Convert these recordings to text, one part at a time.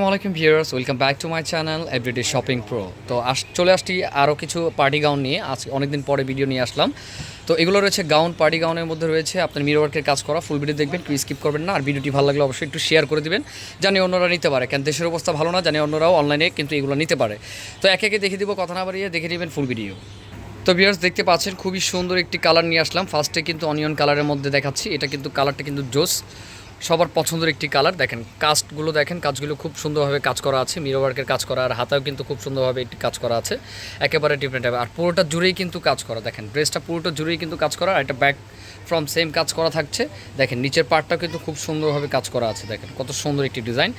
আসসালামাইকুম viewers welcome back to my channel everyday shopping pro তো আস চলে আসছি আরও কিছু পার্টি গাউন নিয়ে। আজ অনেকদিন পরে ভিডিও নিয়ে আসলাম। তো এগুলো রয়েছে গাউন পার্টি গাউনের মধ্যে রয়েছে আপনার মিরো ওয়ার্কের কাজ করা। ফুল ভিডিও দেখবেন, কেউ স্কিপ করবেন না। আর ভিডিওটি ভালো লাগলে অবশ্যই একটু শেয়ার করে দিবেন। জানি অন্যরা নিতে পারে। কেন দেশের অবস্থা ভালো না, জানি অন্যরাও অনলাইনে কিন্তু এগুলো নিতে পারে। তো একে একে দেখে দিব, কথা না বাড়িয়ে দেখে নেবেন ফুল ভিডিও তো ভিউয়ার্স দেখতে পাচ্ছেন, খুবই সুন্দর একটি কালার নিয়ে আসলাম। ফার্স্টে কিন্তু অনিয়ন কালারের মধ্যে দেখাচ্ছি। এটা কিন্তু কালারটা কিন্তু জোস। সবার পছন্দের একটি কালার দেখেন কাস্টগুলো দেখেন, কাজগুলো খুব সুন্দরভাবে কাজ করা আছে। মিরো ওয়ার্কের কাজ করা, আর হাতেও কিন্তু খুব সুন্দরভাবে একটি কাজ করা আছে। একেবারে ডিফারেন্ট হবে আর পুরোটা জুড়েই কিন্তু কাজ করা। দেখেন ড্রেসটা পুরোটা জুড়েই কিন্তু কাজ করা, আর একটা ব্যাক ফ্রম সেম কাজ করা থাকছে। দেখেন, নিচের পার্টটাও কিন্তু খুব সুন্দরভাবে কাজ করা আছে। দেখেন, কত সুন্দর একটি ডিজাইন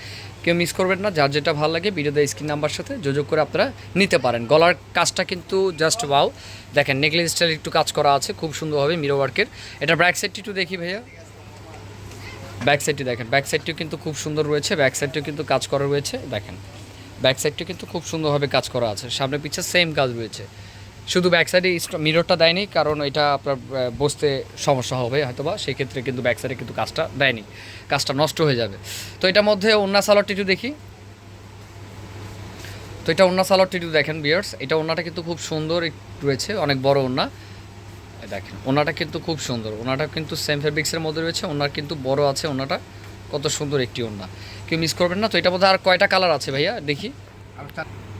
কেউ মিস করবেন না, যার যেটা ভালো লাগে ভিডিওতে স্ক্রিন নাম্বার সাথে যোগাযোগ করে আপনারা নিতে পারেন। গলার কাজটা কিন্তু জাস্ট ওয়াও দেখেন নেকলেসটার একটু কাজ করা আছে, খুব সুন্দরভাবে মিরো ওয়ার্কের এটা ব্যাক সাইডটি একটু দেখি ভাইয়া। ব্যাক সাইডটি দেখেন। ব্যাক সাইডটিও কিন্তু খুব সুন্দর রয়েছে। ব্যাক সাইডটিও কিন্তু কাজ করা রয়েছে। দেখেন। ব্যাক সাইডটিও কিন্তু খুব সুন্দরভাবে কাজ করা আছে। সামনে পিছে সেম কাজ রয়েছে। শুধু ব্যাক সাইডে মিররটা দেয়নি, কারণ এটা আপনার বসতে সমস্যা হবে হয়তোবা। সেই ক্ষেত্রে কিন্তু ব্যাক সাইডে কিন্তু কাজটা দেয়নি। কাজটা নষ্ট হয়ে যাবে। তো এটার মধ্যে অন্য সালোয়ারটি একটু দেখি। তো এটা অন্য সালোয়ারটি একটু দেখেন বিয়ার্স এটা ওনাটা কিন্তু খুব সুন্দর রয়েছে, অনেক বড় ওনা দেখেন ওনাটা কিন্তু খুব সুন্দর। ওনাটা কিন্তু সেম ফেব্রিক্সের মধ্যে রয়েছে ওনার কিন্তু বড় আছে ওনাটা কত সুন্দর একটি ওনা কেউ মিস করবেন না তো এটা বোধহয় আর কয়টা কালার আছে ভাইয়া? দেখি।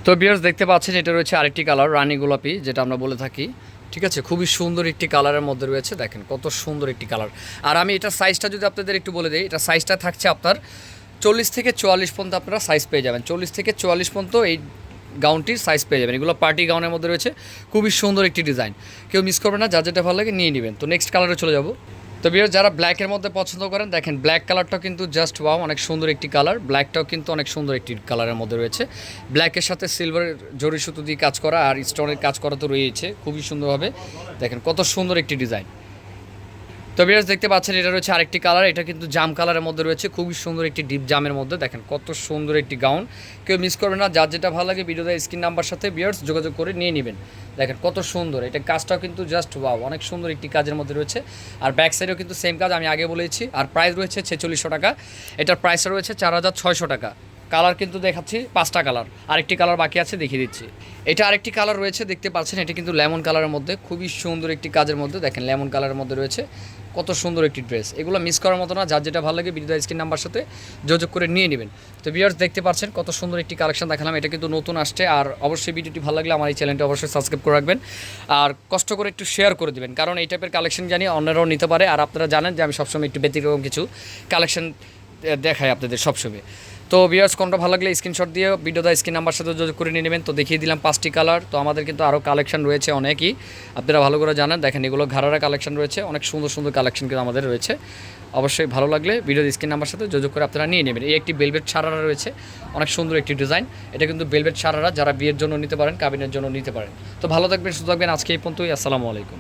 তো বিয়ার্স দেখতে পাচ্ছেন এটা রয়েছে আরেকটি কালার রানী গোলাপি যেটা আমরা বলে থাকি। ঠিক আছে? খুবই সুন্দর একটি কালারের মধ্যে রয়েছে দেখেন কত সুন্দর একটি কালার আর আমি এটা সাইজটা যদি আপনাদের একটু বলে দিই এটা সাইজটা থাকছে আপনার চল্লিশ থেকে চুয়াল্লিশ পর্যন্ত আপনারা সাইজ পেয়ে যাবেন। চল্লিশ থেকে চুয়াল্লিশ পর্যন্ত এই গাউনটির সাইজ পেয়ে যাবেন। এগুলো পার্টি গাউনের মধ্যে রয়েছে। খুবই সুন্দর একটি ডিজাইন কেউ মিস করবে না, যার যেটা ভালো লাগে নিয়ে নেবেন। তো নেক্সট কালারে চলে যাব। তো বিয়ার যারা ব্ল্যাকের মধ্যে পছন্দ করেন, দেখেন ব্ল্যাক কালারটাও কিন্তু জাস্ট ওয়াও অনেক সুন্দর একটি কালার ব্ল্যাকটাও কিন্তু অনেক সুন্দর একটি কালারের মধ্যে রয়েছে। ব্ল্যাকের সাথে সিলভার জরি সুতো দিয়ে কাজ করা আর স্টোনের কাজ করা তো রয়েছে। খুবই সুন্দরভাবে। দেখেন কত সুন্দর একটি ডিজাইন তো বিয়ার্স দেখতে পাচ্ছেন, এটা রয়েছে আরেকটি কালার এটা কিন্তু জাম কালারের মধ্যে রয়েছে। খুবই সুন্দর একটি ডিপ জামের মধ্যে। দেখেন, কত সুন্দর একটি গাউন কেউ মিস করবে না, যার যেটা ভালো লাগে ভিডিওতে স্ক্রিন নাম্বার সাথে বিয়ার্স যোগাযোগ করে নিয়ে নেবেন। দেখেন, কত সুন্দর। এটা কাজটাও কিন্তু জাস্ট ওয়াও অনেক সুন্দর একটি কাজের মধ্যে রয়েছে। আর ব্যাক সাইডেও কিন্তু সেম কাজ, আমি আগে বলেছি। আর প্রাইস রয়েছে ছেচল্লিশশো টাকা। এটার প্রাইসটা রয়েছে চার হাজার ছয়শো টাকা। কালার কিন্তু দেখাচ্ছি, পাঁচটা কালার। আরেকটি কালার বাকি আছে, দেখিয়ে দিচ্ছি। এটা আরেকটি কালার রয়েছে, দেখতে পাচ্ছেন, এটা কিন্তু লেমন কালারের মধ্যে, খুবই সুন্দর একটি কাজের মধ্যে, দেখেন লেমন কালারের মধ্যে রয়েছে, কত সুন্দর একটি ড্রেস। এগুলো মিস করার মতো না, যার যেটা ভালো লাগে বিদ্যুৎ স্ক্রিন নাম্বার সাথে যোগাযোগ করে নিয়ে নেবেন। তো বিয়ার্স দেখতে পাচ্ছেন, কত সুন্দর একটি কালেকশন দেখালাম, এটা কিন্তু নতুন আসছে, আর অবশ্যই ভিডিওটি ভালো লাগলে আমার এই চ্যানেলটি অবশ্যই সাবস্ক্রাইব করে রাখবেন। আর কষ্ট করে একটু শেয়ার করে দিবেন, কারণ এই টাইপের কালেকশন জানি অন্যরাও নিতে পারে, আর আপনারা জানেন যে আমি সবসময় একটু ব্যতিক্রম কিছু কালেকশন দেখাই আপনাদের সবসময়। তো বিয়ার্স কোনটা ভালো লাগলে স্ক্রিনশট দিয়ে ভিডিওটা স্ক্রিন নাম্বার সাথে যোগাযোগ করে নিয়ে নেবেন। তো দেখিয়ে দিলাম পাঁচটি কালার তো আমাদের কিন্তু আরও কালেকশন রয়েছে অনেকই। আপনারা ভালো করে জানেন। দেখেন, এগুলো ঘাড়ারা কালেকশন রয়েছে। অনেক সুন্দর সুন্দর কালেকশন কিন্তু আমাদের রয়েছে। অবশ্যই ভালো লাগলে ভিডিও স্ক্রিন নাম্বার সাথে যোগাযোগ করে আপনারা নিয়ে নেবেন। এই একটি বেলভেট সারারা রয়েছে। অনেক সুন্দর একটি ডিজাইন এটা কিন্তু বেলভেট সারারা যারা বিয়ের জন্য নিতে পারেন কাবিনের জন্য নিতে পারেন। তো ভালো থাকবেন, সুস্থ থাকবেন। আজকে এই পর্যন্তই। আসসালামু আলাইকুম।